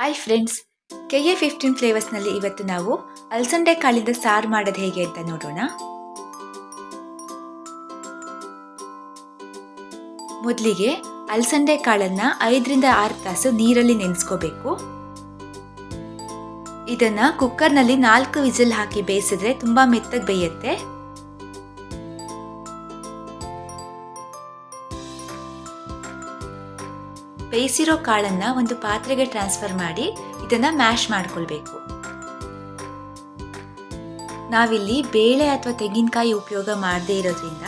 Hi friends K A fifteen ಫ್ಲೇವರ್ಸ್ನಲ್ಲಿ ಇವತ್ತು ನಾವು ಅಲಸಂಡೆ ಕಾಳಿಂದ ಸಾರು ಮಾಡೋದು ಹೇಗೆ ಅಂತ ನೋಡೋಣ. ಮೊದಲಿಗೆ ಅಲಸಂಡೆ ಕಾಳನ್ನು ಐದರಿಂದ ಆರು ತಾಸು ನೀರಲ್ಲಿ ನೆನೆಸ್ಕೋಬೇಕು. ಇದನ್ನು ಕುಕ್ಕರ್ನಲ್ಲಿ ನಾಲ್ಕು ವಿಸಿಲ್ ಹಾಕಿ ಬೇಯಿಸಿದ್ರೆ ತುಂಬ ಮೆತ್ತಗೆ ಬೇಯುತ್ತೆ. ಬೇಯಿಸಿರೋ ಕಾಳನ್ನ ಒಂದು ಪಾತ್ರೆಗೆ ಟ್ರಾನ್ಸ್ಫರ್ ಮಾಡಿ ಇದನ್ನ ಮ್ಯಾಶ್ ಮಾಡ್ಕೊಳ್ಬೇಕು. ನಾವಿಲ್ಲಿ ಬೇಳೆ ಅಥವಾ ತೆಂಗಿನಕಾಯಿ ಉಪಯೋಗ ಮಾಡದೇ ಇರೋದ್ರಿಂದ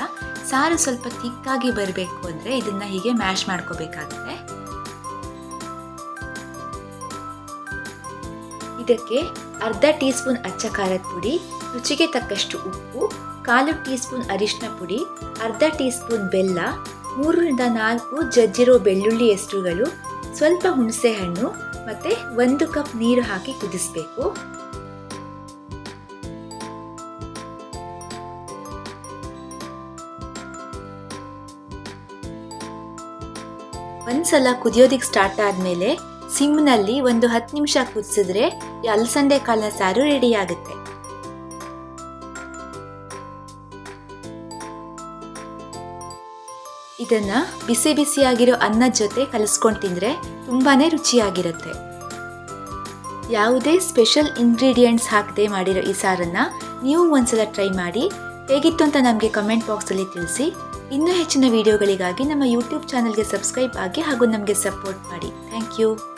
ಸಾರು ಸ್ವಲ್ಪ ತಿಕ್ಕಾಗಿ ಬರಬೇಕು ಅಂದ್ರೆ ಇದನ್ನ ಹೀಗೆ ಮ್ಯಾಶ್ ಮಾಡ್ಕೋಬೇಕಾಗುತ್ತೆ. ಇದಕ್ಕೆ ಅರ್ಧ ಟೀ ಸ್ಪೂನ್ ಅಚ್ಚ ಖಾರದ ಪುಡಿ, ರುಚಿಗೆ ತಕ್ಕಷ್ಟು ಉಪ್ಪು, ಕಾಲು ಟೀ ಸ್ಪೂನ್ ಅರಿಶಿನ ಪುಡಿ, ಅರ್ಧ ಟೀ ಸ್ಪೂನ್ ಬೆಲ್ಲ ಮೂರರಿಂದ ನಾಲ್ಕು ಜಜ್ಜಿರೋ ಬೆಳ್ಳುಳ್ಳಿ ಎಸ್ಟುಗಳು ಸ್ವಲ್ಪ ಹುಣಸೆಹಣ್ಣು ಮತ್ತೆ ಒಂದು ಕಪ್ ನೀರು ಹಾಕಿ ಕುದಿಸ್ಬೇಕು. ಒಂದ್ಸಲ ಕುದಿಯೋದಿಕ್ ಸ್ಟಾರ್ಟ್ ಆದ್ಮೇಲೆ ಸಿಮ್ನಲ್ಲಿ ಒಂದು ಹತ್ತು ನಿಮಿಷ ಕುದಿಸಿದ್ರೆ ಅಲಸಂದೆ ಕಾಳಿನ ಸಾರು ರೆಡಿ ಆಗುತ್ತೆ. ಇದನ್ನ ಬಿಸಿ ಬಿಸಿಯಾಗಿರೋ ಅನ್ನದ ಜೊತೆ ಕಲಿಸ್ಕೊಂಡು ತಿಂದರೆ ತುಂಬಾ ರುಚಿಯಾಗಿರುತ್ತೆ. ಯಾವುದೇ ಸ್ಪೆಷಲ್ ಇಂಗ್ರೀಡಿಯೆಂಟ್ಸ್ ಹಾಕದೆ ಮಾಡಿರೋ ಈ ಸಾರನ್ನು ನೀವು ಒಂದ್ಸಲ ಟ್ರೈ ಮಾಡಿ. ಹೇಗಿತ್ತು ಅಂತ ನಮಗೆ ಕಮೆಂಟ್ ಬಾಕ್ಸಲ್ಲಿ ತಿಳಿಸಿ. ಇನ್ನೂ ಹೆಚ್ಚಿನ ವಿಡಿಯೋಗಳಿಗಾಗಿ ನಮ್ಮ ಯೂಟ್ಯೂಬ್ ಚಾನಲ್ಗೆ ಸಬ್ಸ್ಕ್ರೈಬ್ ಆಗಿ ಹಾಗೂ ನಮಗೆ ಸಪೋರ್ಟ್ ಮಾಡಿ. Thank you.